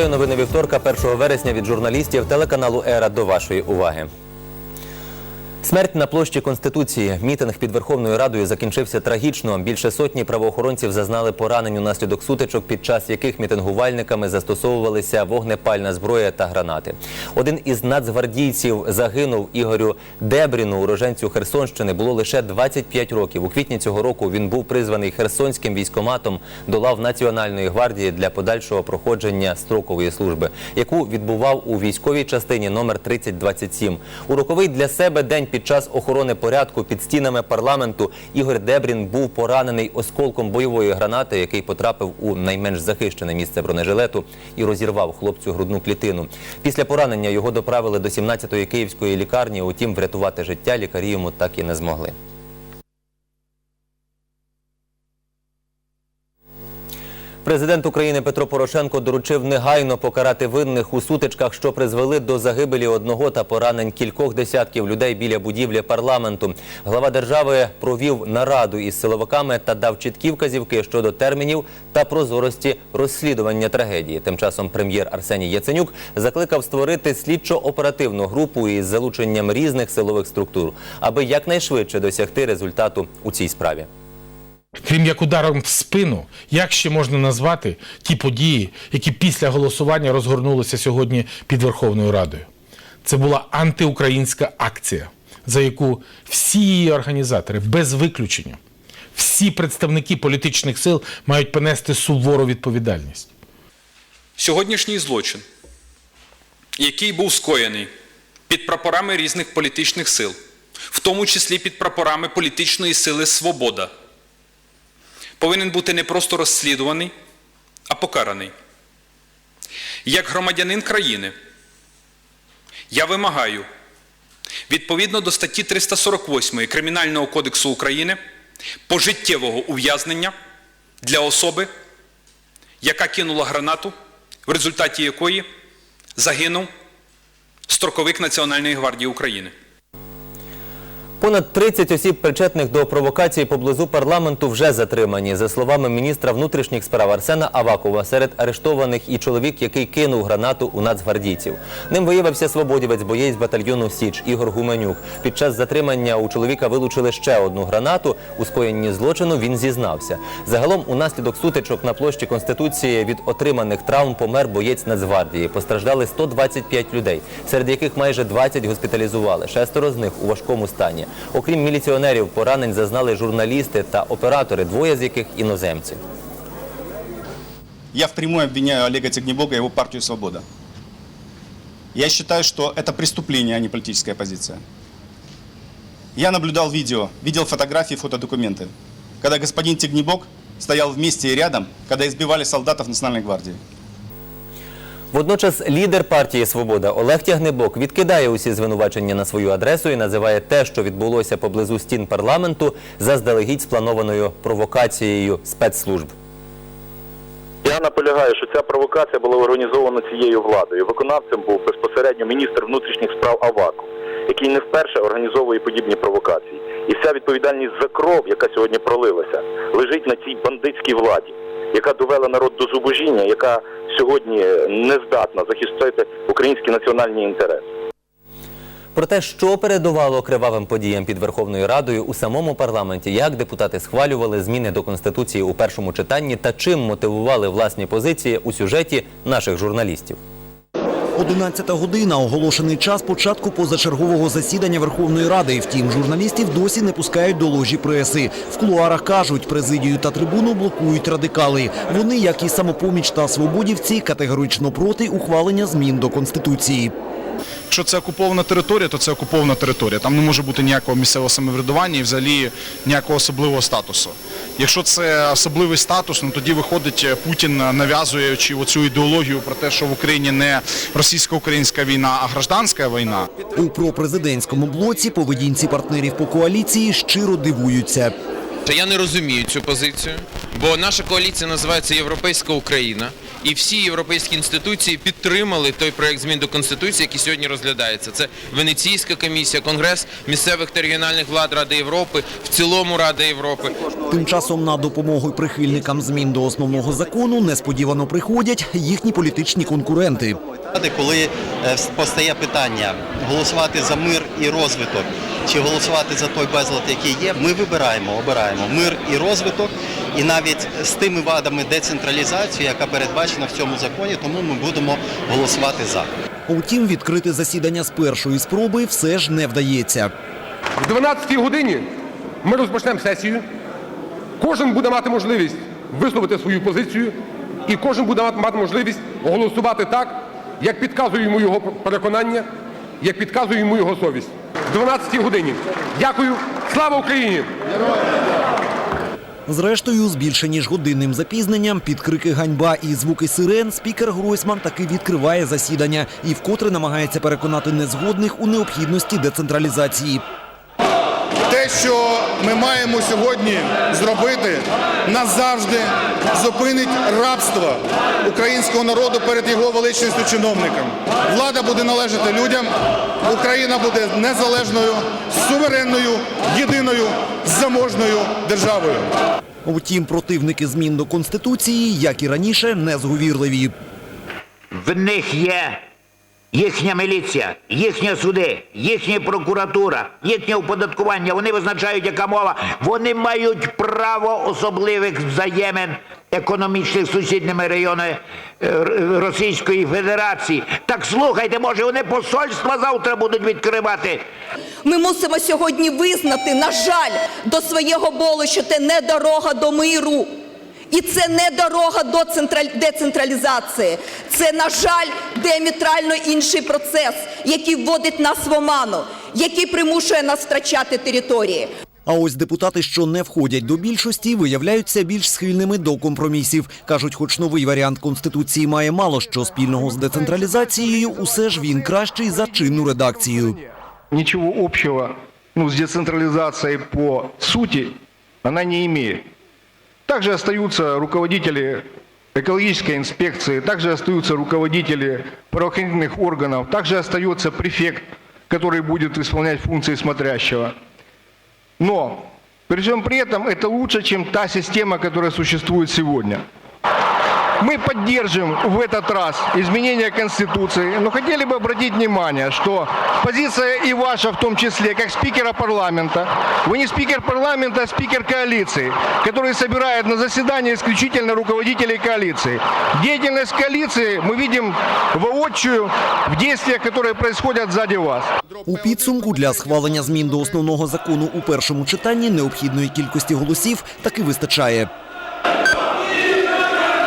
Вітаю новини вівторка 1 вересня від журналістів телеканалу Ера до вашої уваги. Смерть на площі Конституції. Мітинг під Верховною Радою закінчився трагічно. Більше сотні правоохоронців зазнали поранень унаслідок сутичок, під час яких мітингувальниками застосовувалися вогнепальна зброя та гранати. Один із нацгвардійців загинув Ігорю Дебріну, уроженцю Херсонщини. Було лише 25 років. У квітні цього року він був призваний Херсонським військоматом до лав Національної гвардії для подальшого проходження строкової служби, яку відбував у військовій частині номер 3027. У роковий для себе день під час охорони порядку під стінами парламенту Ігор Дебрін був поранений осколком бойової гранати, який потрапив у найменш захищене місце бронежилету і розірвав хлопцю грудну клітину. Після поранення його доправили до 17-ї київської лікарні. Утім, врятувати життя лікарі йому так і не змогли. Президент України Петро Порошенко доручив негайно покарати винних у сутичках, що призвели до загибелі одного та поранень кількох десятків людей біля будівлі парламенту. Глава держави провів нараду із силовиками та дав чіткі вказівки щодо термінів та прозорості розслідування трагедії. Тим часом прем'єр Арсеній Яценюк закликав створити слідчо-оперативну групу із залученням різних силових структур, аби якнайшвидше досягти результату у цій справі. Крім як ударом в спину, як ще можна назвати ті події, які після голосування розгорнулися сьогодні під Верховною Радою? Це була антиукраїнська акція, за яку всі її організатори без виключення, всі представники політичних сил мають понести сувору відповідальність. Сьогоднішній злочин, який був скоєний під прапорами різних політичних сил, в тому числі під прапорами політичної сили Свобода, повинен бути не просто розслідуваний, а покараний. Як громадянин країни, я вимагаю відповідно до статті 348 Кримінального кодексу України пожиттєвого ув'язнення для особи, яка кинула гранату, в результаті якої загинув строковик Національної гвардії України. Понад 30 осіб, причетних до провокації поблизу парламенту, вже затримані. За словами міністра внутрішніх справ Арсена Авакова, серед арештованих і чоловік, який кинув гранату у нацгвардійців. Ним виявився свободівець, боєць батальйону Січ Ігор Гуменюк. Під час затримання у чоловіка вилучили ще одну гранату. У скоєнні злочину він зізнався. Загалом, унаслідок сутичок на площі Конституції від отриманих травм помер боєць Нацгвардії. Постраждали 125 людей, серед яких майже 20 госпіталізували. Шестеро з них у важкому стані. Окрім міліціонерів, поранень зазнали журналісти та оператори, двоє з яких іноземці. Я впрямую обвиняю Олега Тягнебога и его партию «Свобода». Я считаю, что это преступление, а не политическая позиция. Я наблюдал видео, видел фотографии, фотодокументы, когда господин Тягнебок стоял вместе и рядом, когда избивали солдатов Национальной гвардии. Водночас лідер партії Свобода Олег Тягнебок відкидає усі звинувачення на свою адресу і називає те, що відбулося поблизу стін парламенту, заздалегідь спланованою провокацією спецслужб. Я наполягаю, що ця провокація була організована цією владою. Виконавцем був безпосередньо міністр внутрішніх справ Аваков, який не вперше організовує подібні провокації. І вся відповідальність за кров, яка сьогодні пролилася, лежить на цій бандитській владі, яка довела народ до зубожіння, яка сьогодні не здатна захистити українські національні інтереси. Про те, що передувало кривавим подіям під Верховною Радою у самому парламенті, як депутати схвалювали зміни до Конституції у першому читанні та чим мотивували власні позиції у сюжеті наших журналістів. 11 година – оголошений час початку позачергового засідання Верховної Ради. Втім, журналістів досі не пускають до ложі преси. В кулуарах кажуть, президію та трибуну блокують радикали. Вони, як і самопоміч та свободівці, категорично проти ухвалення змін до Конституції. Якщо це окупована територія, то це окупована територія. Там не може бути ніякого місцевого самоврядування і взагалі ніякого особливого статусу. Якщо це особливий статус, ну тоді виходить Путін нав'язуючи оцю ідеологію про те, що в Україні не російсько-українська війна, а гражданська війна. У пропрезидентському блоці поведінці партнерів по коаліції щиро дивуються. Я не розумію цю позицію, бо наша коаліція називається Європейська Україна. І всі європейські інституції підтримали той проект змін до конституції, який сьогодні розглядається. Це Венеційська комісія, Конгрес місцевих та регіональних влад Ради Європи, в цілому Рада Європи. Тим часом на допомогу прихильникам змін до основного закону несподівано приходять їхні політичні конкуренти. Коли е, постає питання голосувати за мир і розвиток, чи голосувати за той безлад, який є, ми вибираємо, обираємо мир і розвиток, і навіть з тими вадами децентралізації, яка передбачена в цьому законі, тому ми будемо голосувати за. Утім, відкрити засідання з першої спроби все ж не вдається. В 12-й годині ми розпочнемо сесію. Кожен буде мати можливість висловити свою позицію, і кожен буде мати- мати можливість голосувати так, як підказує йому його переконання, як підказує йому його совість. В 12-й годині. Дякую. Слава Україні! Зрештою, з більше ніж годинним запізненням, під крики ганьба і звуки сирен, спікер Гройсман таки відкриває засідання і вкотре намагається переконати незгодних у необхідності децентралізації. Що ми маємо сьогодні зробити, назавжди зупинить рабство українського народу перед його величністю чиновником. Влада буде належати людям, Україна буде незалежною, суверенною, єдиною, заможною державою. Втім, противники змін до конституції, як і раніше, незговірливі. В них є їхня міліція, їхні суди, їхня прокуратура, їхнє оподаткування. Вони визначають, яка мова. Вони мають право особливих взаємин економічних з сусідніми районами е, Російської Федерації. Так слухайте, може, вони посольства завтра будуть відкривати. Ми мусимо сьогодні визнати, на жаль, до свого болу, що це не дорога до миру. І це не дорога до централь- децентралізації. Це, на жаль, діаметрально інший процес, який вводить нас в оману, який примушує нас втрачати території. А ось депутати, що не входять до більшості, виявляються більш схильними до компромісів. Кажуть, хоч новий варіант конституції має мало що спільного з децентралізацією, усе ж він кращий за чинну редакцію. Ничего общего ну, с децентрализацией по сути она не имеет. Также остаются руководители экологической инспекции, также остаются руководители правоохранительных органов, также остается префект, который будет исполнять функции смотрящего. Но при всем при этом это лучше, чем та система, которая существует сегодня. Мы поддержим в этот раз изменение Конституции, но хотели бы обратить внимание, что позиция и ваша в том числе, как спикера парламента, вы не спикер парламента, а спикер коалиции, который собирает на заседание исключительно руководителей коалиции. Деятельность коалиции мы видим воочию в действиях, которые происходят сзади вас. У підсумку для схвалення змін до основного закону у першому читанні необхідної кількості голосів таки вистачає.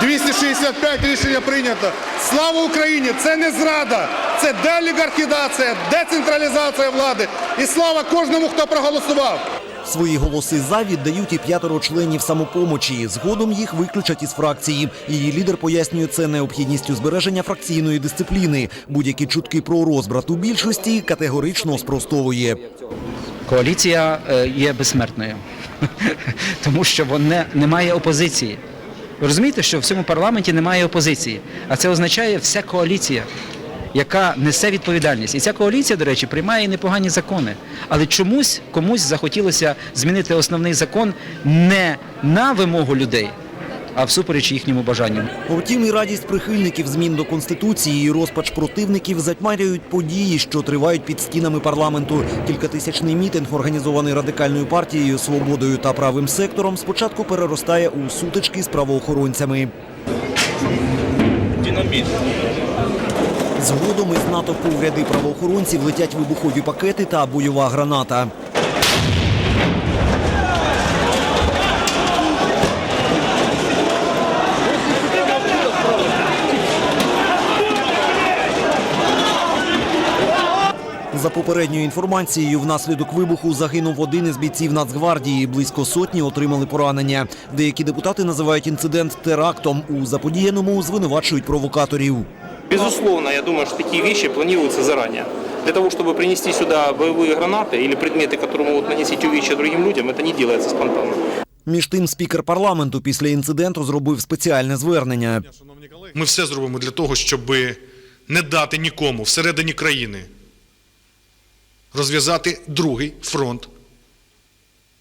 265 рішення прийнято. Слава Україні! Це не зрада, це делігархідація, децентралізація влади. І слава кожному, хто проголосував. Свої голоси за віддають і п'ятеро членів самопомочі. Згодом їх виключать із фракції. Її лідер пояснює це необхідністю збереження фракційної дисципліни. Будь-які чутки про розбрат у більшості категорично спростовує. Коаліція е, є безсмертною, тому що вона немає опозиції. Розумієте, що в цьому парламенті немає опозиції, а це означає вся коаліція, яка несе відповідальність. І ця коаліція, до речі, приймає непогані закони. Але чомусь комусь захотілося змінити основний закон не на вимогу людей, а всупереч їхньому бажанню. Втім, і радість прихильників змін до конституції і розпач противників затьмарюють події, що тривають під стінами парламенту. Кількатисячний мітинг, організований радикальною партією, свободою та правим сектором, спочатку переростає у сутички з правоохоронцями. Згодом із натовпу в ряди правоохоронців летять вибухові пакети та бойова граната. попередньою інформацією, внаслідок вибуху загинув один із бійців Нацгвардії. Близько сотні отримали поранення. Деякі депутати називають інцидент терактом. У заподіяному звинувачують провокаторів. Безусловно, я думаю, что такие вещи планируются заранее. Для того, чтобы принести сюда боевые гранаты или предметы, которые могут наносить увечья другим людям, это не делается спонтанно. Між тим, спікер парламенту після інциденту зробив спеціальне звернення. Ми все зробимо для того, щоб не дати нікому всередині країни розв'язати другий фронт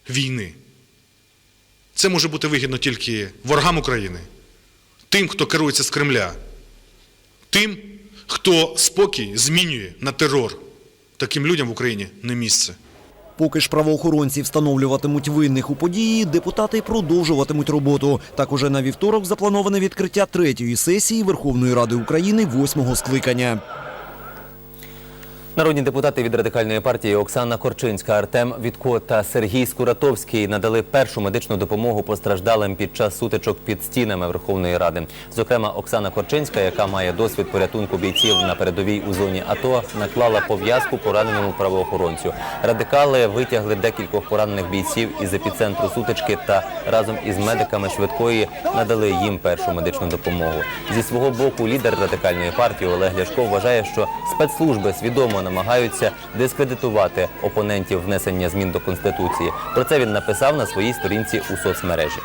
війни. Це може бути вигідно тільки ворогам України, тим, хто керується з Кремля, тим, хто спокій змінює на терор. Таким людям в Україні не місце. Поки ж правоохоронці встановлюватимуть винних у події, депутати продовжуватимуть роботу. Так уже на вівторок заплановане відкриття третьої сесії Верховної Ради України восьмого скликання. Народні депутати від радикальної партії Оксана Корчинська, Артем Вітко та Сергій Скуратовський надали першу медичну допомогу постраждалим під час сутичок під стінами Верховної Ради. Зокрема, Оксана Корчинська, яка має досвід порятунку бійців на передовій у зоні АТО, наклала пов'язку пораненому правоохоронцю. Радикали витягли декількох поранених бійців із епіцентру сутички та разом із медиками швидкої надали їм першу медичну допомогу. Зі свого боку, лідер радикальної партії Олег Ляшко вважає, що спецслужби свідомо намагаються дискредитувати опонентів внесення змін до конституції. Про це він написав на своїй сторінці у соцмережі.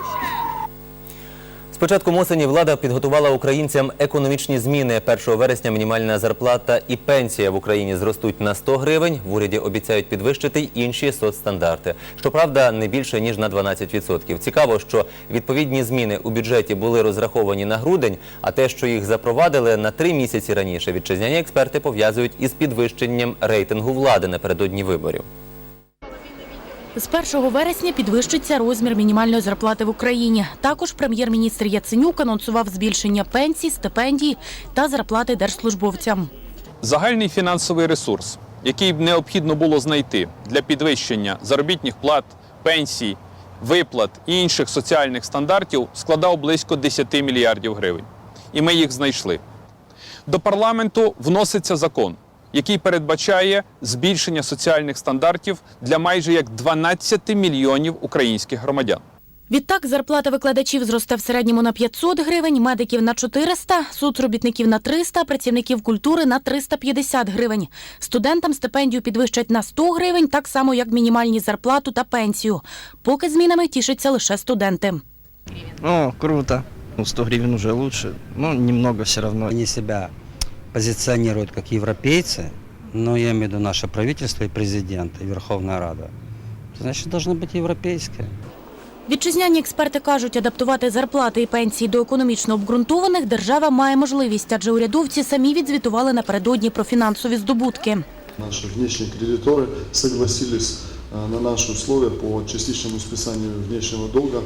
Початком осені влада підготувала українцям економічні зміни. 1 вересня мінімальна зарплата і пенсія в Україні зростуть на 100 гривень. В уряді обіцяють підвищити й інші соцстандарти. Щоправда, не більше ніж на 12%. Цікаво, що відповідні зміни у бюджеті були розраховані на грудень, а те, що їх запровадили на три місяці раніше, вітчизняні експерти пов'язують із підвищенням рейтингу влади напередодні виборів. З 1 вересня підвищиться розмір мінімальної зарплати в Україні. Також прем'єр-міністр Яценюк анонсував збільшення пенсій, стипендій та зарплати держслужбовцям. Загальний фінансовий ресурс, який б необхідно було знайти для підвищення заробітних плат, пенсій, виплат і інших соціальних стандартів, складав близько 10 мільярдів гривень. І ми їх знайшли. До парламенту вноситься закон, який передбачає збільшення соціальних стандартів для майже як 12 мільйонів українських громадян. Відтак зарплата викладачів зросте в середньому на 500 гривень, медиків на 400, соцробітників на 300, працівників культури на 350 гривень. Студентам стипендію підвищать на 100 гривень, так само як мінімальні зарплату та пенсію. Поки змінами тішаться лише студенти. Ну, круто. Ну, 100 гривен уже лучше. Ну, немного все равно. Они себя позиционируют как европейцы, но я имею в виду наше правительство и президент, и Верховная Рада. Значит, должно быть европейское. Вітчизняні експерти кажуть, адаптувати зарплати і пенсії до економічно обґрунтованих держава має можливість, адже урядовці самі відзвітували напередодні про фінансові здобутки. Наши внешние кредиторы согласились э, на наши условия по частичному списанию внешнего долга,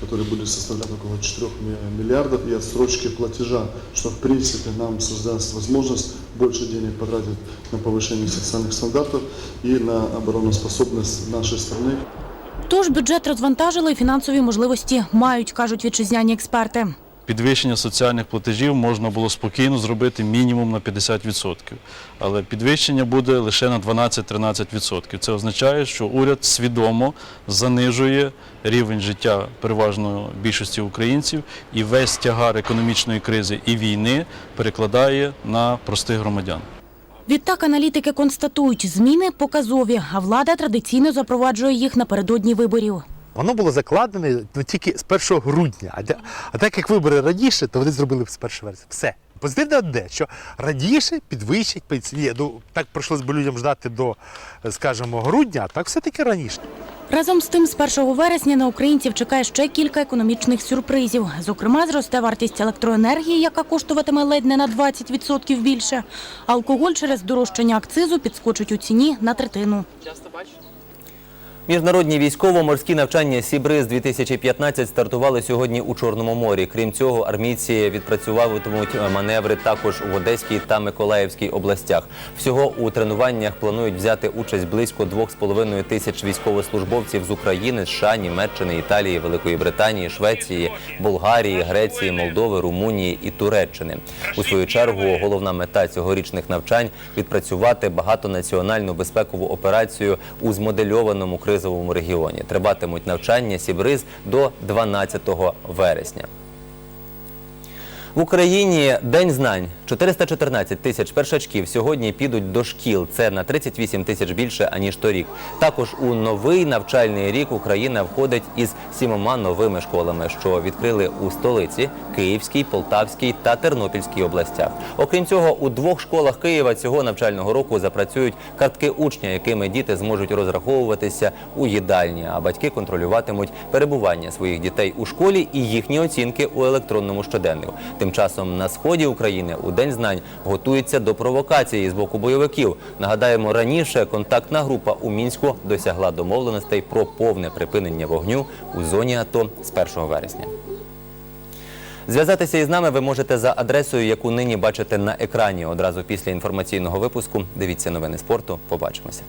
который будет составлять около 4 ми- миллиардов, и отсрочки платежа, что в принципе нам создаст возможность больше денег потратить на повышение социальных стандартов и на обороноспособность нашей страны. Тож бюджет розвантажили і фінансові можливості мають, кажуть вітчизняні експерти. Підвищення соціальних платежів можна було спокійно зробити мінімум на 50%. Але підвищення буде лише на 12-13%. Це означає, що уряд свідомо занижує рівень життя переважної більшості українців і весь тягар економічної кризи і війни перекладає на простих громадян. Відтак аналітики констатують, зміни показові, а влада традиційно запроваджує їх напередодні виборів. Воно було закладене ну, тільки з 1 грудня. А, де- а так як вибори раніше, то вони зробили з 1 вересня. Все. Позитивне одне, що раніше підвищать пенсії. Ну, так прийшлось би людям ждати до, скажімо, грудня, а так все-таки раніше. Разом з тим, з 1 вересня на українців чекає ще кілька економічних сюрпризів. Зокрема, зросте вартість електроенергії, яка коштуватиме ледь не на 20% більше. Алкоголь через дорожчання акцизу підскочить у ціні на третину. Міжнародні військово-морські навчання Сібриз 2015 стартували сьогодні у Чорному морі. Крім цього, армійці відпрацюватимуть маневри також в Одеській та Миколаївській областях. Всього у тренуваннях планують взяти участь близько 2,5 тисяч військовослужбовців з України, США, Німеччини, Італії, Великої Британії, Швеції, Болгарії, Греції, Молдови, Румунії і Туреччини. У свою чергу головна мета цьогорічних навчань відпрацювати багатонаціональну безпекову операцію у змодельованому кризовому регіоні. Триватимуть навчання Сібриз до 12 вересня. В Україні День знань. 414 тисяч першачків сьогодні підуть до шкіл. Це на 38 тисяч більше, аніж торік. Також у новий навчальний рік Україна входить із сімома новими школами, що відкрили у столиці Київській, Полтавській та Тернопільській областях. Окрім цього, у двох школах Києва цього навчального року запрацюють картки учня, якими діти зможуть розраховуватися у їдальні, а батьки контролюватимуть перебування своїх дітей у школі і їхні оцінки у електронному щоденнику. Тим часом на сході України у День знань готується до провокації з боку бойовиків. Нагадаємо, раніше контактна група у мінську досягла домовленостей про повне припинення вогню у зоні АТО з 1 вересня. Зв'язатися із нами ви можете за адресою, яку нині бачите на екрані. Одразу після інформаційного випуску. Дивіться новини спорту. Побачимося.